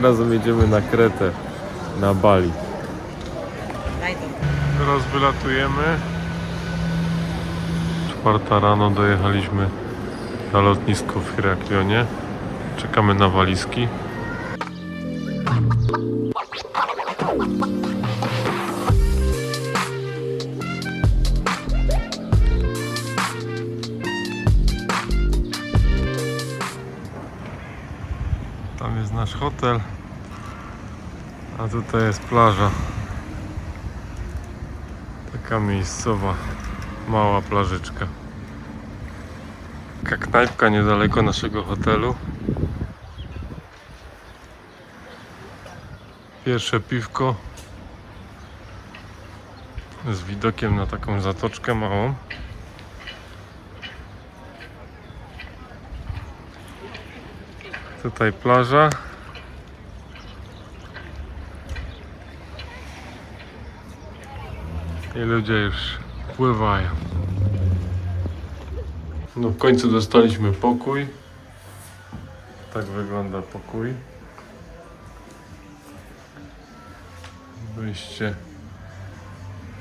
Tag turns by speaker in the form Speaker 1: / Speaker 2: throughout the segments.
Speaker 1: razem jedziemy na Kretę, na Bali. Teraz wylatujemy. Czwarta rano dojechaliśmy na lotnisko w Heraklionie. Czekamy na walizki. Tutaj jest plaża. Taka miejscowa, mała plażyczka. Taka knajpka niedaleko naszego hotelu. Pierwsze piwko z widokiem na taką zatoczkę małą. Tutaj plaża. I ludzie już pływają. No w końcu dostaliśmy pokój. Tak wygląda pokój. Wyjście.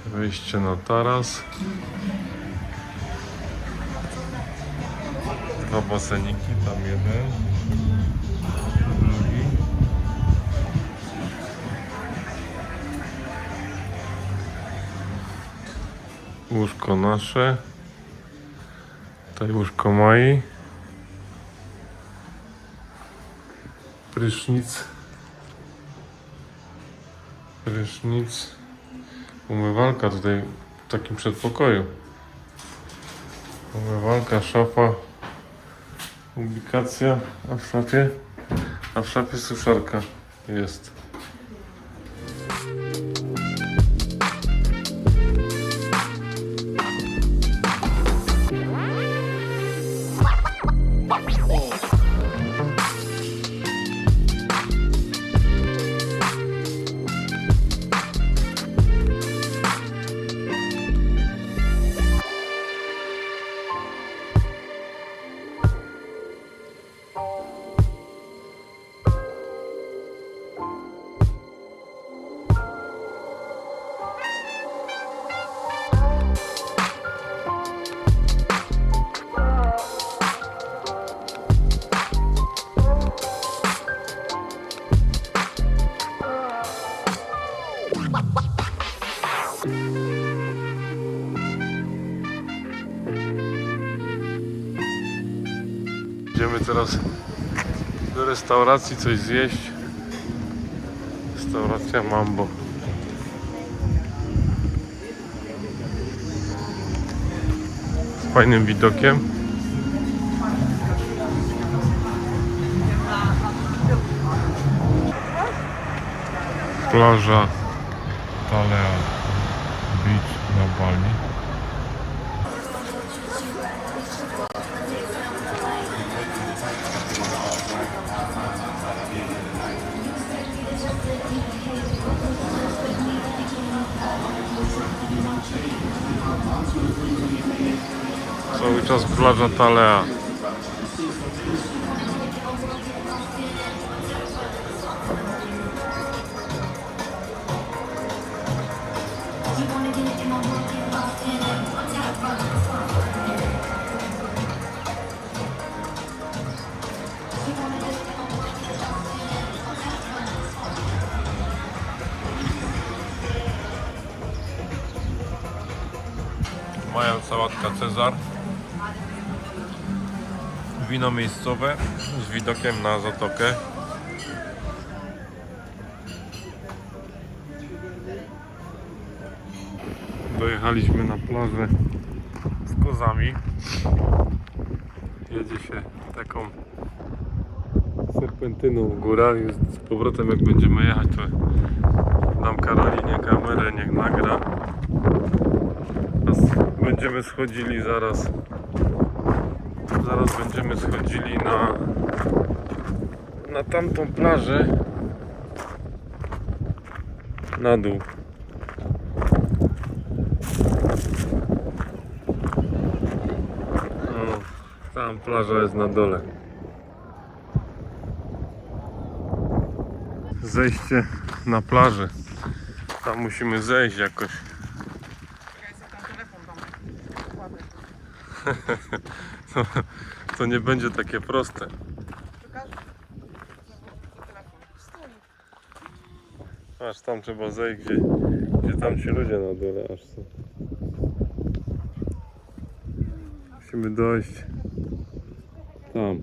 Speaker 1: Wyjście na taras. Dwa baseniki, tam jeden. Łóżko nasze. Tutaj łóżko Mai. Prysznic. Prysznic. Umywalka tutaj w takim przedpokoju. Umywalka, szafa. Ubikacja. A w szafie? A w szafie suszarka jest. Restauracji coś zjeść. Restauracja Mambo. Z fajnym widokiem. Plaża Talea Beach na Bali. Czas plaża Talea. Mają sałatka Cezar. Wino miejscowe z widokiem na zatokę. Dojechaliśmy na plażę z kozami. Jedzie się taką serpentyną w z powrotem jak będziemy jechać to dam Karolinie kamerę, niech nagra. Teraz będziemy schodzili zaraz. Zaraz będziemy schodzili na na tamtą plażę na dół. O, tam plaża jest na dole. zejście na plażę. Tam musimy zejść jakoś.
Speaker 2: Czekaj, sobie tam telefon dam. Kładę.
Speaker 1: To, to nie będzie takie proste. Aż tam trzeba zejść, gdzie, gdzie tam ci ludzie na dole aż są. Musimy dojść tam.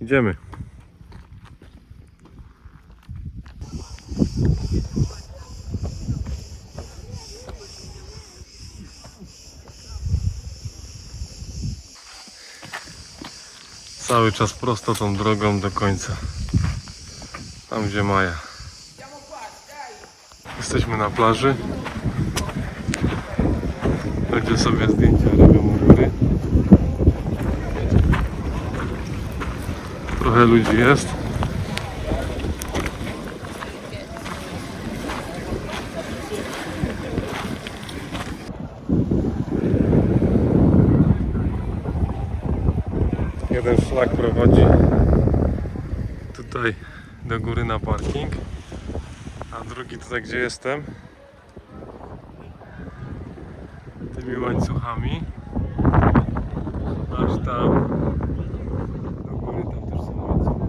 Speaker 1: Idziemy. Cały czas prosto tą drogą do końca. Tam gdzie Maja. Jesteśmy na plaży. Będzie sobie zdjęcia robią u góry. Trochę ludzi jest. Jeden szlak prowadzi tutaj do góry na parking, a drugi tutaj gdzie jestem. Tymi łańcuchami aż tam do góry tam też są łańcuchy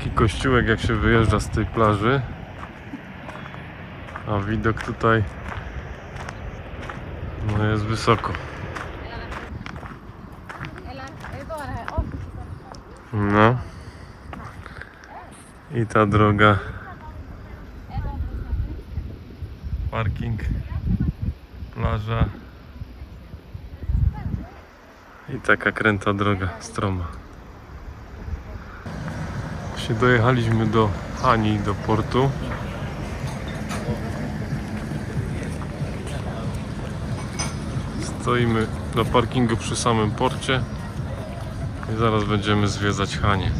Speaker 1: taki kościółek jak się wyjeżdża z tej plaży. A widok tutaj no jest wysoko. No. I ta droga. Parking. Plaża. I taka kręta droga stroma Właśnie dojechaliśmy do Hani, do portu. Stoimy na parkingu przy samym porcie i zaraz będziemy zwiedzać Hanie.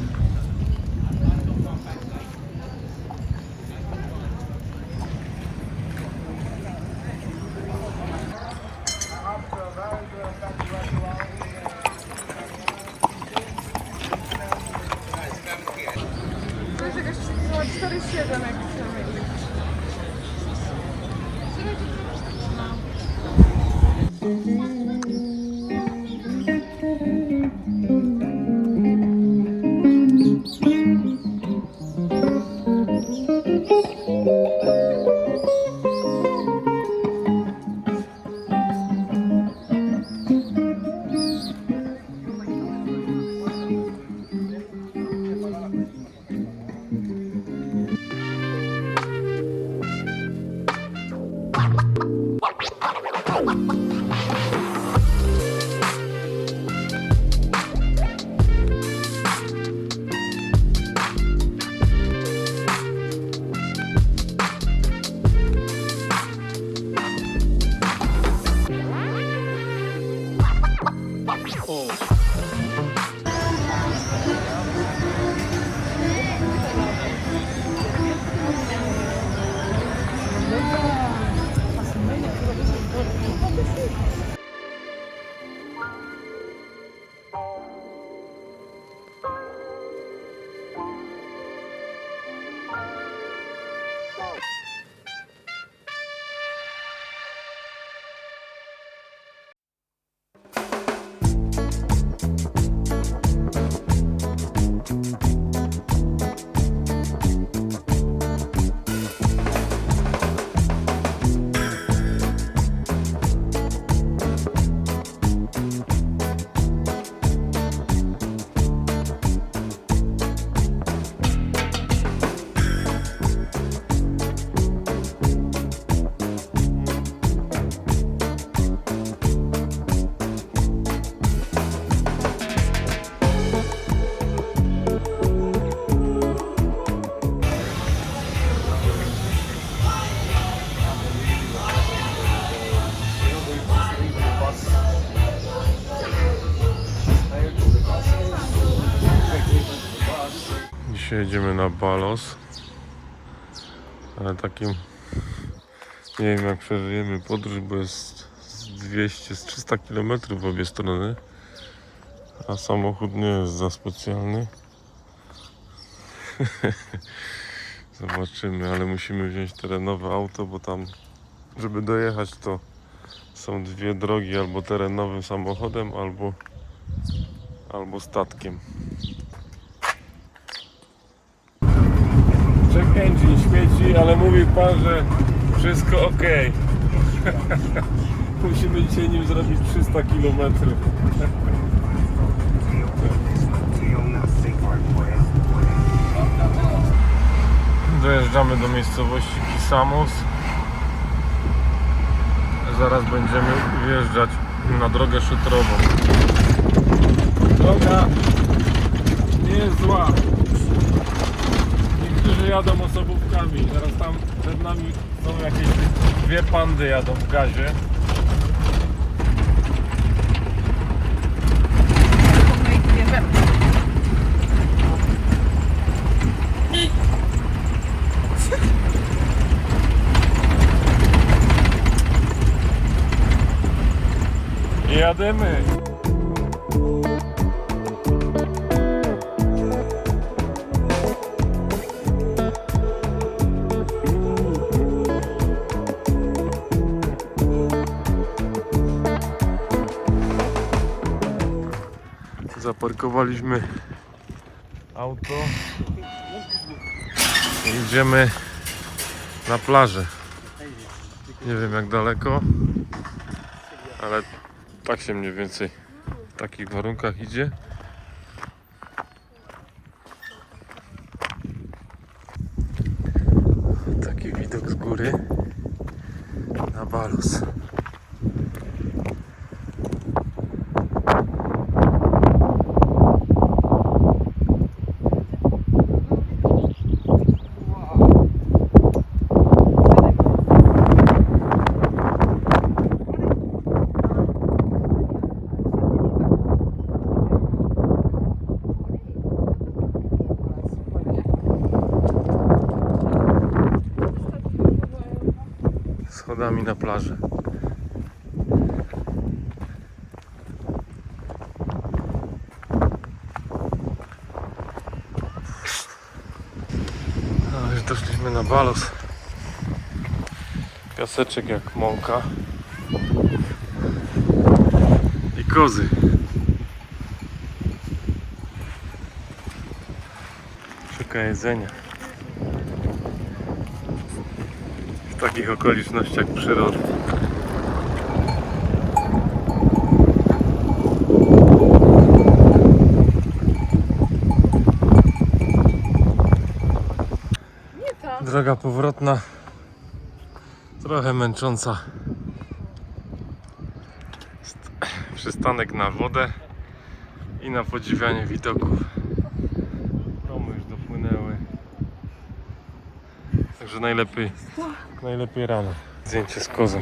Speaker 3: Dzisiaj jedziemy na Balos.
Speaker 1: Ale takim nie wiem jak przeżyjemy podróż, bo jest z 200, z 300 km w obie strony. A samochód nie jest za specjalny. Zobaczymy, ale musimy wziąć terenowe auto, bo tam, żeby dojechać, to są dwie drogi, albo terenowym samochodem, albo, albo statkiem. Check engine świeci, ale mówił pan, że wszystko ok. Musimy dzisiaj nim zrobić 300 km. Dojeżdżamy do miejscowości Kisamos. Zaraz będziemy wjeżdżać na drogę szutrową. Droga nie jest zła. Jadą osobówkami. Teraz tam przed nami są jakieś dwie pandy jadą w gazie. Jademy! Zaparkowaliśmy auto. i Idziemy na plażę. Nie wiem jak daleko, ale tak się mniej więcej w takich warunkach idzie. Taki widok z góry na Balos. Schodami na plażę. No, już doszliśmy na Balos. Piaseczek jak mąka. I kozy. Szuka jedzenia. W takich okolicznościach przyrody. Droga powrotna. Trochę męcząca. St- Przystanek na wodę i na podziwianie widoków. Także najlepiej, najlepiej rano. Zdjęcie z kozą.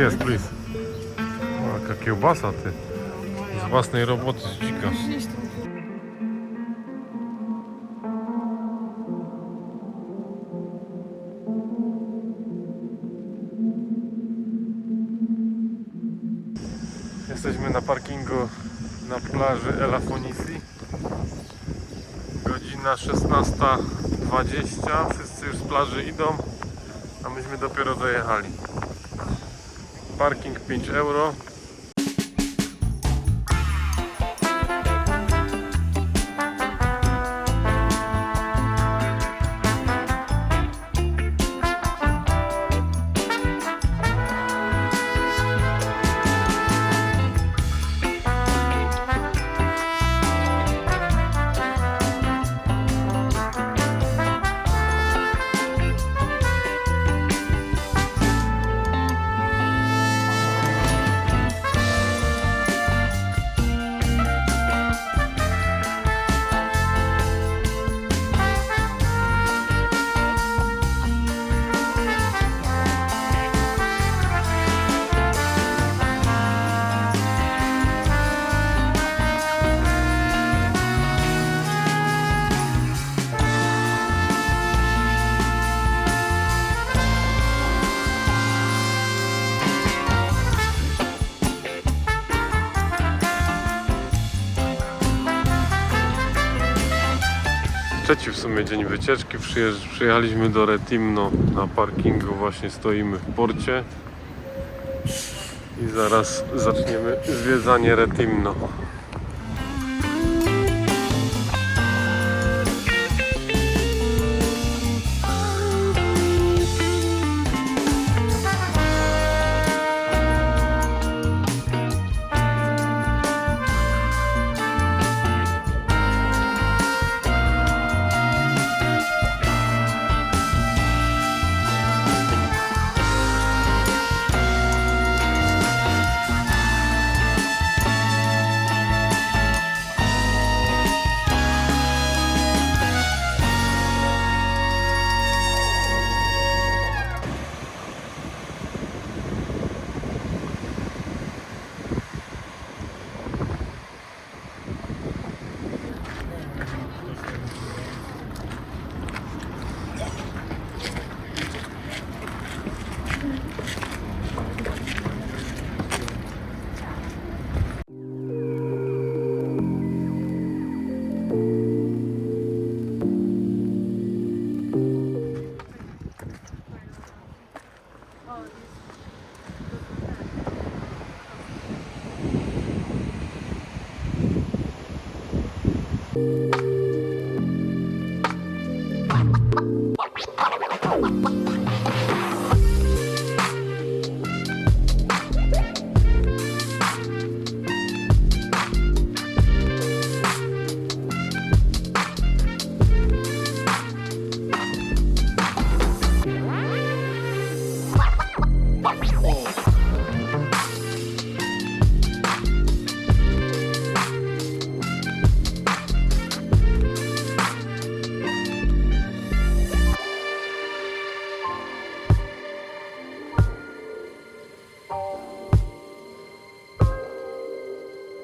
Speaker 1: Jest, please. O, jaka kiełbasa, ty. Z własnej roboty, z dzika. Jesteśmy na parkingu na plaży Elafonisi. Godzina 16.20. Wszyscy już z plaży idą, a myśmy dopiero dojechali. Parking 5 euro. Trzeci w sumie dzień wycieczki. Przyjechaliśmy do Retimno na parkingu. Właśnie stoimy w porcie. I zaraz zaczniemy zwiedzanie Retimno. all of these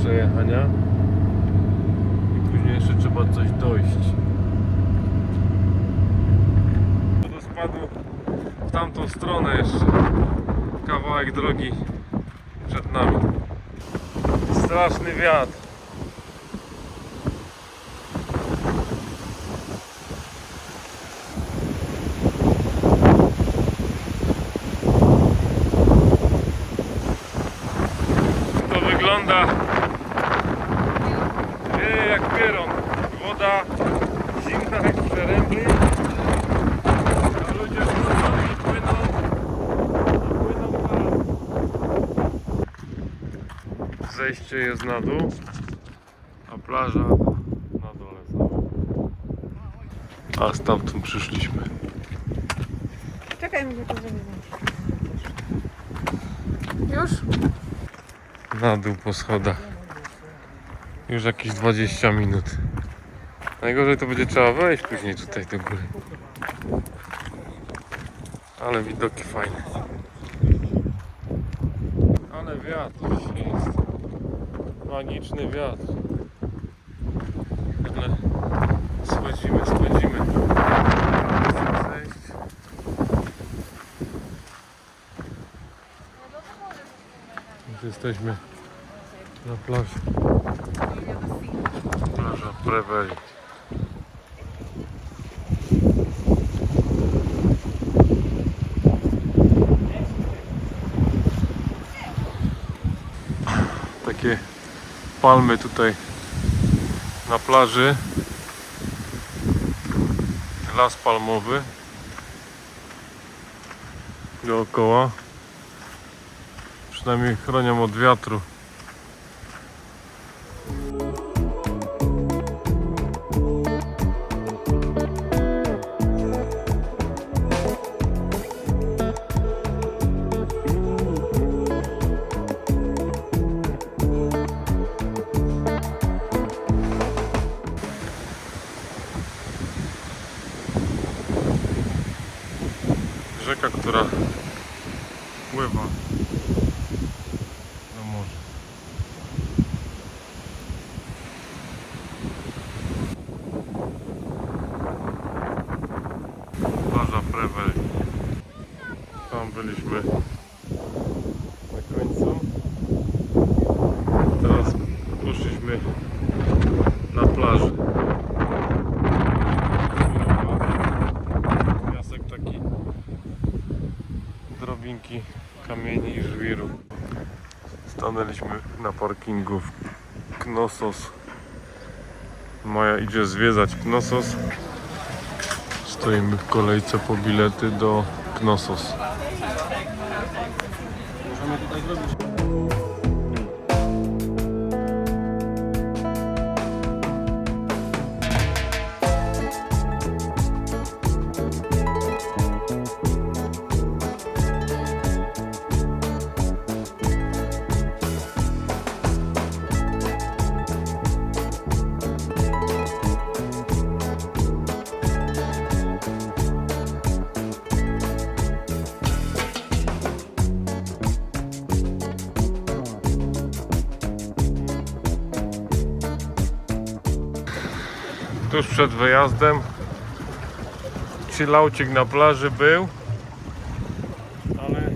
Speaker 1: przejechania. I później jeszcze trzeba coś dojść. Wodospadu w tamtą stronę jeszcze. Kawałek drogi przed nami. Straszny wiatr. To wygląda nie jak pieron. Woda zimna jak z przeręby. A ludzie wchodzą i płyną. Płyną tam. Zejście jest na dół, a plaża na dole. A stamtąd przyszliśmy.
Speaker 2: Czekaj, mówię, to zrobię.
Speaker 3: Już?
Speaker 1: Na dół po schodach. Już jakieś 20 minut. Najgorzej to będzie trzeba wejść później tutaj do góry. Ale widoki fajne. Ale wiatr jest. Magiczny wiatr. Ale schodzimy, schodzimy. Jesteśmy na plaży. Plaża Preveli. Takie palmy tutaj na plaży. Las palmowy dookoła. Przynajmniej chronią od wiatru. Drobinki kamieni i żwiru. Stanęliśmy na parkingu w Knossos. Maja idzie zwiedzać Knossos. Stoimy w kolejce po bilety do Knossos. Tuż przed wyjazdem chillaucik na plaży był, ale,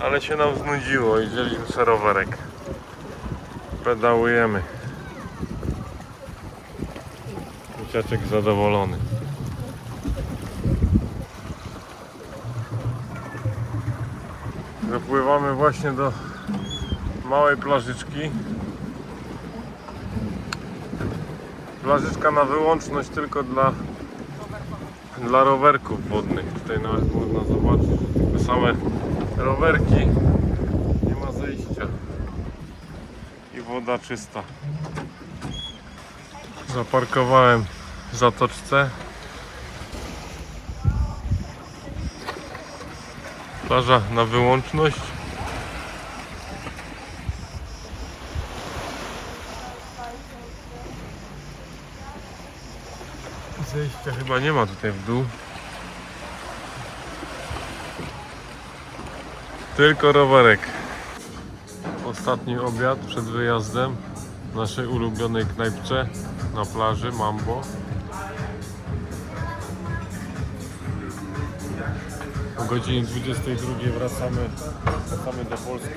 Speaker 1: ale się nam znudziło i wzięliśmy sobie rowerek. Pedałujemy. Dzieciaczek zadowolony. Zapływamy właśnie do małej plażyczki. Plażyczka na wyłączność tylko dla, dla rowerków wodnych. Tutaj nawet można zobaczyć, że same rowerki. Nie ma zejścia. I woda czysta. Zaparkowałem w zatoczce. Plaża na wyłączność. Chyba nie ma tutaj w dół. Tylko rowerek. Ostatni obiad przed wyjazdem w naszej ulubionej knajpce na plaży Mambo. O godzinie 22 wracamy, wracamy do Polski.